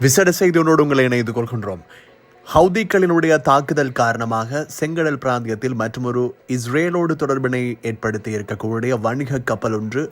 விசேட செய்தியோடு உங்களை இணைந்து கொள்கின்றோம் ஹவுதிக்களினுடைய தாக்குதல் காரணமாக செங்கடல் பிராந்தியத்தில் மற்றொரு இஸ்ரேலோடு தொடர்பினை ஏற்படுத்தி இருக்கக்கூடிய வணிக கப்பல் ஒன்று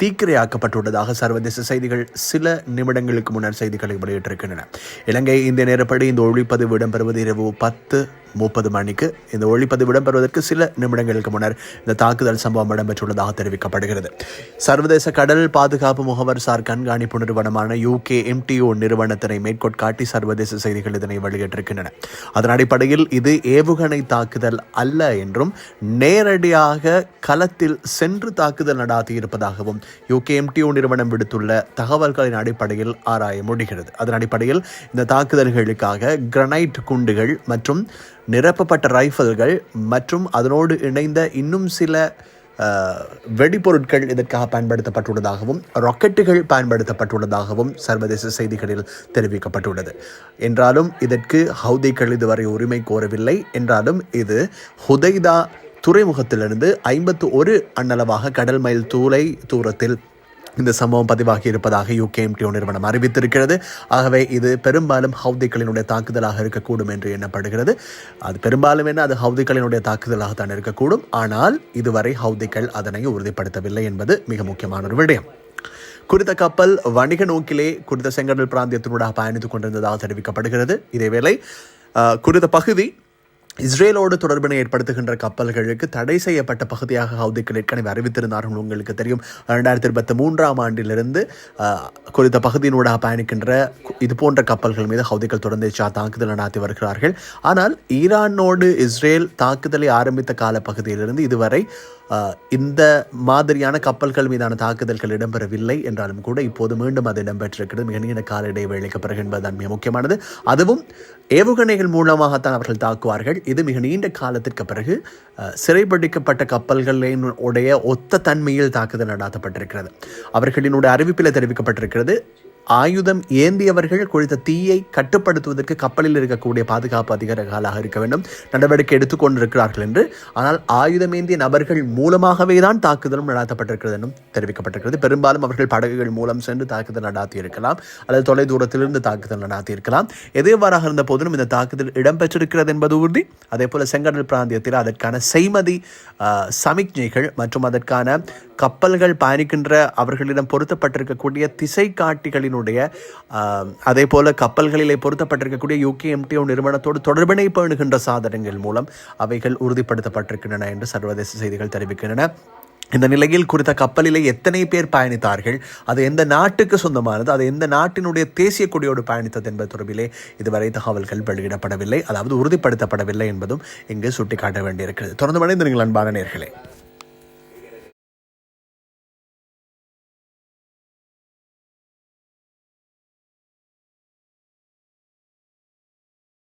தீக்கிரையாக்கப்பட்டுள்ளதாக சர்வதேச செய்திகள் சில நிமிடங்களுக்கு முன்னர் செய்திகளை வெளியிட்டிருக்கின்றன. இலங்கை இந்திய நேரப்படி இந்த ஒளிப்பதிவு இடம்பெறுவது இரவு பத்து முப்பது மணிக்கு இந்த ஒளிப்பதிவு இடம்பெறுவதற்கு சில நிமிடங்களுக்கு முன்னர் இந்த தாக்குதல் சம்பவம் இடம்பெற்றுள்ளதாக தெரிவிக்கப்படுகிறது. சர்வதேச கடல் பாதுகாப்பு முகவர் சார் கண்காணிப்பு நிறுவனமான யூகே எம்டிஓ நிறுவனத்தினை மேற்கோட்காட்டி சர்வதேச செய்திகள் இதனை வெளியிட்டிருக்கின்றன. அதன் அடிப்படையில் இது ஏவுகணை தாக்குதல் அல்ல என்றும் நேரடியாக களத்தில் சென்று தாக்குதல் நடாத்தியிருப்பதாகவும் யூகே எம்டிஓ நிறுவனம் விடுத்துள்ள தகவல்களின் அடிப்படையில் ஆராய முடிகிறது. அதன் அடிப்படையில் இந்த தாக்குதல்களுக்காக கிரனைட் குண்டுகள் மற்றும் நிரப்பப்பட்ட ரைஃபிள்கள் மற்றும் அதனோடு இணைந்த இன்னும் சில வெடிபொருட்கள் இதற்காக பயன்படுத்தப்பட்டுள்ளதாகவும் ராக்கெட்டுகள் பயன்படுத்தப்பட்டுள்ளதாகவும் சர்வதேச செய்திகளில் தெரிவிக்கப்பட்டுள்ளது. என்றாலும் இதற்கு ஹவுதிகள் இதுவரை உரிமை கோரவில்லை. என்றாலும் இது ஹுதைதா துறைமுகத்திலிருந்து ஐம்பத்து ஒரு அண்ணளவாக கடல் மைல் தூளை தூரத்தில் இந்த சம்பவம் பதிவாகி இருப்பதாக யூகேஎம்டிஓ நிறுவனம் அறிவித்திருக்கிறது. ஆகவே இது பெரும்பாலும் ஹவுதிகளினுடைய தாக்குதலாக இருக்கக்கூடும் என்று எண்ணப்படுகிறது. அது பெரும்பாலும் என்ன? அது ஹவுதிகளினுடைய தாக்குதலாக தான் இருக்கக்கூடும். ஆனால் இதுவரை ஹவுதிகள் அதனை உறுதிப்படுத்தவில்லை என்பது மிக முக்கியமான ஒரு விடயம். குறித்த கப்பல் வணிக நோக்கிலே குறித்த செங்கடல் பிராந்தியத்தினூடாக பயணித்துக் கொண்டிருந்ததாக தெரிவிக்கப்படுகிறது. இதேவேளை குறித்த பகுதி இஸ்ரேலோடு தொடர்பினை ஏற்படுத்துகின்ற கப்பல்களுக்கு தடை செய்யப்பட்ட பகுதியாக ஹவுதிக்கு ஏற்கனவே அறிவித்திருந்தார்கள் உங்களுக்கு தெரியும். இரண்டாயிரத்தி இருபத்தி மூன்றாம் ஆண்டிலிருந்து குறித்த பகுதியினூடாக பயணிக்கின்ற இது போன்ற கப்பல்கள் மீது ஹவுதிகள் தொடர்ந்து சா- தாக்குதல் நடாத்தி வருகிறார்கள். ஆனால் ஈரானோடு இஸ்ரேல் தாக்குதலை ஆரம்பித்த கால பகுதியிலிருந்து இதுவரை இந்த மாதிரியான கப்பல்கள் மீதான தாக்குதல்கள் இடம்பெறவில்லை என்றாலும் கூட இப்போது மீண்டும் அது இடம்பெற்றிருக்கிறது. மிக நீண்ட கால இடைவேளைக்கு பிறகு என்பதுதான் மிக முக்கியமானது. அதுவும் ஏவுகணைகள் மூலமாகத்தான் அவர்கள் தாக்குவார்கள். இது மிக நீண்ட காலத்திற்கு பிறகு சிறைபிடிக்கப்பட்ட கப்பல்களின் உடைய ஒத்த தன்மையில் தாக்குதல் நடாத்தப்பட்டிருக்கிறது. அவர்களினுடைய அறிவிப்பில் தெரிவிக்கப்பட்டிருக்கிறது ஆயுதம் ஏந்தியவர்கள் குறித்த தீயை கட்டுப்படுத்துவதற்கு கப்பலில் இருக்கக்கூடிய பாதுகாப்பு அதிகாரிகளாக இருக்க வேண்டும். நடவடிக்கை எடுத்துக்கொண்டிருக்கிறார்கள் என்று. ஆனால் ஆயுதம் ஏந்திய நபர்கள் மூலமாகவே தான் தாக்குதலும் நடாத்தப்பட்டிருக்கிறது என்றும் தெரிவிக்கப்பட்டிருக்கிறது. பெரும்பாலும் அவர்கள் படகுகள் மூலம் சென்று தாக்குதல் நடாத்தி இருக்கலாம் அல்லது தொலை தூரத்திலிருந்து தாக்குதல் நடாத்தி இருக்கலாம் எதுவாறாக இருந்த போதிலும் இந்த தாக்குதல் இடம்பெற்றிருக்கிறது என்பது உறுதி. அதே போல செங்கடல் பிராந்தியத்தில் அதற்கான செய்மதி சமிக்ஞைகள் மற்றும் அதற்கான கப்பல்கள் பயணிக்கின்ற அவர்களிடம் பொருத்தப்பட்டிருக்கக்கூடிய திசை காட்டிகளின் ஆஹ், அதே போல கப்பல்களிலே பொருத்தப்பட்டிருக்கக்கூடிய யூகே எம்டிஓ நிறுவனத்தோடு தொடர்பினை பேணுகின்ற சாதனங்கள் மூலம் அவைகள் உறுதிப்படுத்தப்பட்டிருக்கின்றன என்று சர்வதேச செய்திகள் தெரிவிக்கின்றன. இந்த நிலையில் குறித்த கப்பலிலே எத்தனை பேர் பயணித்தார்கள் அது எந்த நாட்டுக்கு சொந்தமானது அது எந்த நாட்டினுடைய தேசிய கொடியோடு பயணித்தது என்பது தொடர்பிலே இதுவரை தகவல்கள் வெளியிடப்படவில்லை அதாவது உறுதிப்படுத்தப்படவில்லை என்பதும் இங்கு சுட்டிக்காட்ட வேண்டியிருக்கிறது. தொடர்ந்து மனிதர்கள் அன்பான நேர்களே.